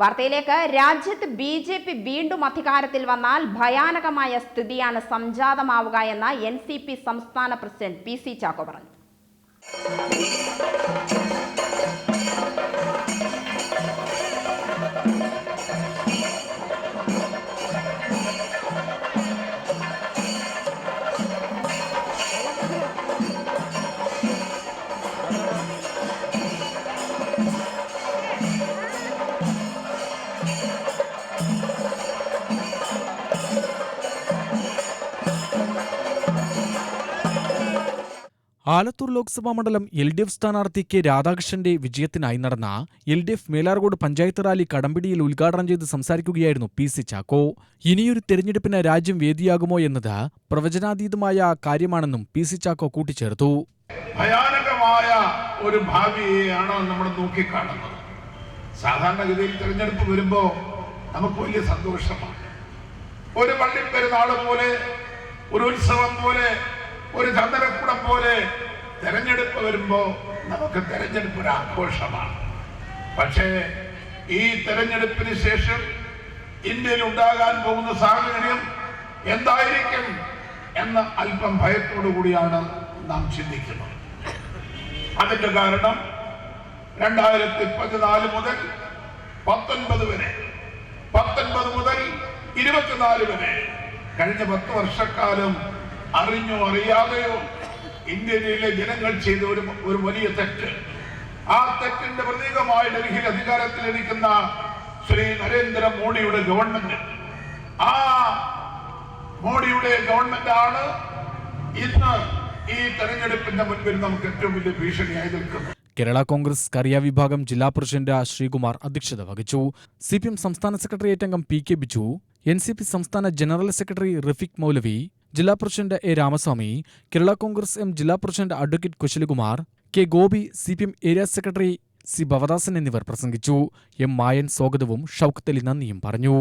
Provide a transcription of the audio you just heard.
വാർത്തയിലേക്ക്. രാജ്യത്ത് B J P വീണ്ടും അധികാരത്തിൽ വന്നാൽ ഭയാനകമായ സ്ഥിതിയാണ് സംജാതമാവുക എന്ന് എൻ സി പി സംസ്ഥാന പ്രസിഡന്റ് പി സി ചാക്കോ പറഞ്ഞു. ആലത്തൂർ ലോക്സഭാ മണ്ഡലം എൽ ഡി എഫ് സ്ഥാനാർത്ഥി കെ രാധാകൃഷ്ണന്റെ വിജയത്തിനായി നടന്ന L D F Melarkode panchayat rally കടമ്പിടിയിൽ ഉദ്ഘാടനം ചെയ്ത് സംസാരിക്കുകയായിരുന്നു പി സി ചാക്കോ. ഇനിയൊരു തെരഞ്ഞെടുപ്പിന് രാജ്യം വേദിയാകുമോ എന്നത് പ്രവചനാതീതമായ കാര്യമാണെന്നും പി സി ചാക്കോ കൂട്ടിച്ചേർത്തു. ഭയാനകമായ ഒരു ഭാവിയെയാണ് നമ്മൾ നോക്കിക്കാണുന്നത്? സാധാരണഗതിയിൽ തെരഞ്ഞെടുപ്പ് വരുമ്പോ നമുക്ക് വലിയ സന്തോഷമാണ്. ഒരു പള്ളിപ്പെരുന്നാൾ പോലെ ഒരു ഉത്സവം പോലെ ഒരു ചന്ദനക്കുടം പോലെ തെരഞ്ഞെടുപ്പ് വരുമ്പോ നമുക്ക് തെരഞ്ഞെടുപ്പ് ഒരു ആഘോഷമാണ്. പക്ഷേ ഈ തെരഞ്ഞെടുപ്പിന് ശേഷം ഇന്ത്യയിൽ ഉണ്ടാകാൻ പോകുന്ന സാഹചര്യം എന്തായിരിക്കും എന്ന അല്പം ഭയത്തോടു കൂടിയാണ് നാം ചിന്തിക്കുന്നത്. അതിന്റെ കാരണം രണ്ടായിരത്തി പതിനാല് മുതൽ പത്തൊൻപത് വരെ പത്തൊൻപത് മുതൽ ഇരുപത്തിനാല് വരെ കഴിഞ്ഞ പത്ത് വർഷക്കാലം അറിഞ്ഞോ അറിയാതെയോ ഇന്ത്യയിലെ ജനങ്ങൾ ചെയ്ത ഒരു ഒരു വലിയ തെറ്റ്. ആ തെറ്റിന്റെ പ്രതീകമായി ഡൽഹിയിൽ അധികാരത്തിലിരിക്കുന്ന ശ്രീ നരേന്ദ്ര മോഡിയുടെ ഗവൺമെന്റ്. ആ മോഡിയുടെ ഗവൺമെന്റ് ആണ് ഇന്ന് ഈ തെരഞ്ഞെടുപ്പിന്റെ മുൻപിൽ നമുക്ക് ഏറ്റവും വലിയ ഭീഷണിയായി നിൽക്കുന്നത്. കേരള കോൺഗ്രസ് കറിയ വിഭാഗം ജില്ലാ പ്രസിഡന്റ് ശ്രീകുമാർ അധ്യക്ഷത വഹിച്ചു. സി പി എം സംസ്ഥാന സെക്രട്ടേറിയറ്റ് അംഗം P K Biju N C P സംസ്ഥാന ജനറൽ സെക്രട്ടറി റഫീഖ് മൗലവി ജില്ലാ president A Ramaswamy Kerala Congress M ജില്ലാ president advocate Kushalikumar K Gopi C P M area secretary C Bhavadasan എന്നിവർ പ്രസംഗിച്ചു. M മായൻ സ്വാഗതവും ഷൌക്കത്തലി നന്ദിയും പറഞ്ഞു.